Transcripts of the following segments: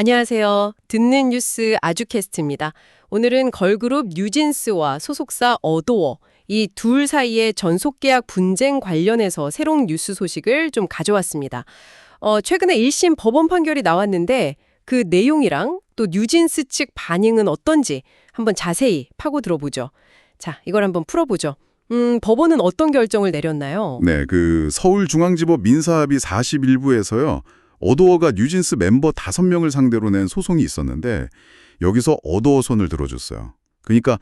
안녕하세요. 듣는 뉴스 아주캐스트입니다. 오늘은 걸그룹 뉴진스와 소속사 어도어 이둘 사이의 전속계약 분쟁 관련해서 새로운 뉴스 소식을 좀 가져왔습니다. 어, 최근에 1심 법원 판결이 나왔는데 그 내용이랑 또 뉴진스 측 반응은 어떤지 한번 자세히 파고 들어보죠. 자, 이걸 한번 풀어보죠. 음, 법원은 어떤 결정을 내렸나요? 네, 그 서울중앙지법 민사합의 41부에서요. 어도어가 뉴진스 멤버 5명을 상대로 낸 소송이 있었는데 여기서 어도어 손을 들어줬어요. 그러니까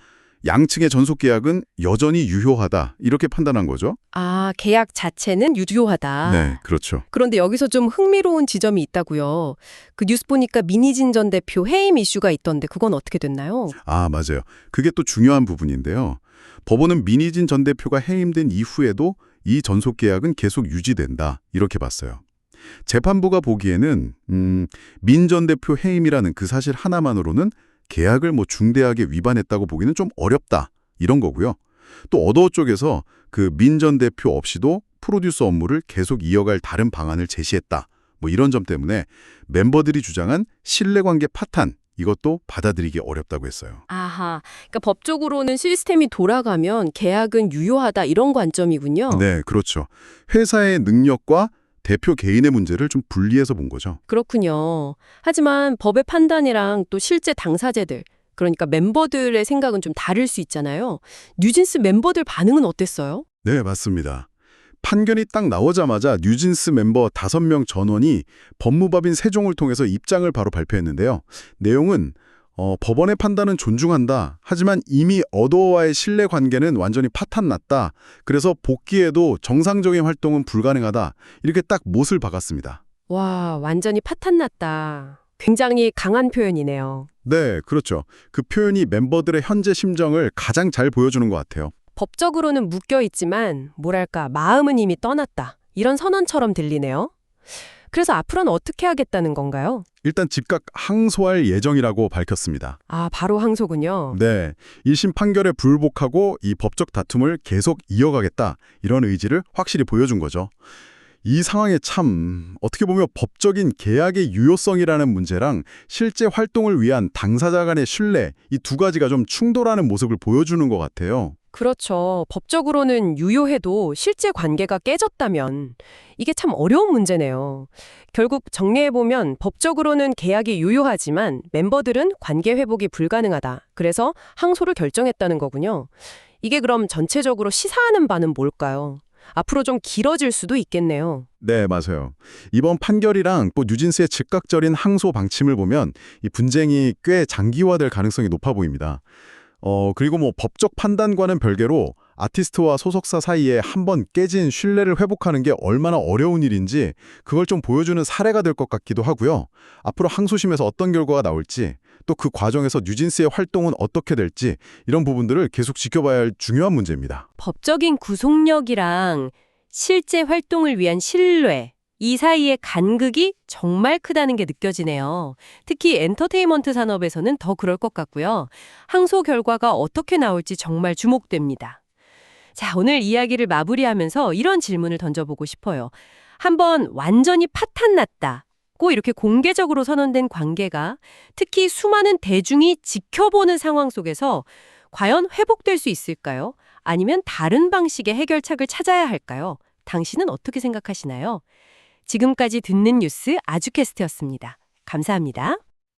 양측의 전속 계약은 여전히 유효하다 이렇게 판단한 거죠. 아, 계약 자체는 유효하다. 네, 그렇죠. 그런데 여기서 좀 흥미로운 지점이 있다고요. 그 뉴스 보니까 민희진 전 대표 해임 이슈가 있던데 그건 어떻게 됐나요? 아, 맞아요. 그게 또 중요한 부분인데요. 법원은 민희진 전 대표가 해임된 이후에도 이 전속 계약은 계속 유지된다 이렇게 봤어요. 재판부가 보기에는 음, 민 전 대표 해임이라는 그 사실 하나만으로는 계약을 뭐 중대하게 위반했다고 보기는 좀 어렵다 이런 거고요. 또 어도어 쪽에서 그 민 전 대표 없이도 프로듀서 업무를 계속 이어갈 다른 방안을 제시했다. 뭐 이런 점 때문에 멤버들이 주장한 신뢰관계 파탄 이것도 받아들이기 어렵다고 했어요. 아하, 그러니까 법적으로는 시스템이 돌아가면 계약은 유효하다 이런 관점이군요. 네, 그렇죠. 회사의 능력과 대표 개인의 문제를 좀 분리해서 본 거죠. 그렇군요. 하지만 법의 판단이랑 또 실제 당사자들, 그러니까 멤버들의 생각은 좀 다를 수 있잖아요. 뉴진스 멤버들 반응은 어땠어요? 네, 맞습니다. 판결이 딱 나오자마자 뉴진스 멤버 5명 전원이 법무법인 세종을 통해서 입장을 바로 발표했는데요. 내용은 어, 법원의 판단은 존중한다. 하지만 이미 어도어와의 신뢰 관계는 완전히 파탄났다. 그래서 복귀에도 정상적인 활동은 불가능하다. 이렇게 딱 못을 박았습니다. 와, 완전히 파탄났다. 굉장히 강한 표현이네요. 네, 그렇죠. 그 표현이 멤버들의 현재 심정을 가장 잘 보여주는 것 같아요. 법적으로는 묶여 있지만 뭐랄까 마음은 이미 떠났다. 이런 선언처럼 들리네요. 그래서 앞으로는 어떻게 하겠다는 건가요? 일단 즉각 항소할 예정이라고 밝혔습니다. 아, 바로 항소군요. 네, 1심 판결에 불복하고 이 법적 다툼을 계속 이어가겠다 이런 의지를 확실히 보여준 거죠. 이 상황에 참 어떻게 보면 법적인 계약의 유효성이라는 문제랑 실제 활동을 위한 당사자 간의 신뢰 이 두 가지가 좀 충돌하는 모습을 보여주는 것 같아요. 그렇죠. 법적으로는 유효해도 실제 관계가 깨졌다면 이게 참 어려운 문제네요. 결국 정리해보면 법적으로는 계약이 유효하지만 멤버들은 관계 회복이 불가능하다. 그래서 항소를 결정했다는 거군요. 이게 그럼 전체적으로 시사하는 바는 뭘까요? 앞으로 좀 길어질 수도 있겠네요. 네, 맞아요. 이번 판결이랑 또 뉴진스의 즉각적인 항소 방침을 보면 이 분쟁이 꽤 장기화될 가능성이 높아 보입니다. 어, 그리고 뭐 법적 판단과는 별개로 아티스트와 소속사 사이에 한번 깨진 신뢰를 회복하는 게 얼마나 어려운 일인지 그걸 좀 보여주는 사례가 될 것 같기도 하고요. 앞으로 항소심에서 어떤 결과가 나올지 또 그 과정에서 뉴진스의 활동은 어떻게 될지 이런 부분들을 계속 지켜봐야 할 중요한 문제입니다. 법적인 구속력이랑 실제 활동을 위한 신뢰, 이 사이의 간극이 정말 크다는 게 느껴지네요. 특히 엔터테인먼트 산업에서는 더 그럴 것 같고요. 항소 결과가 어떻게 나올지 정말 주목됩니다. 자, 오늘 이야기를 마무리하면서 이런 질문을 던져보고 싶어요. 한번 완전히 파탄 났다. 고 이렇게 공개적으로 선언된 관계가 특히 수많은 대중이 지켜보는 상황 속에서 과연 회복될 수 있을까요? 아니면 다른 방식의 해결책을 찾아야 할까요? 당신은 어떻게 생각하시나요? 지금까지 듣는 뉴스 아주캐스트였습니다. 감사합니다.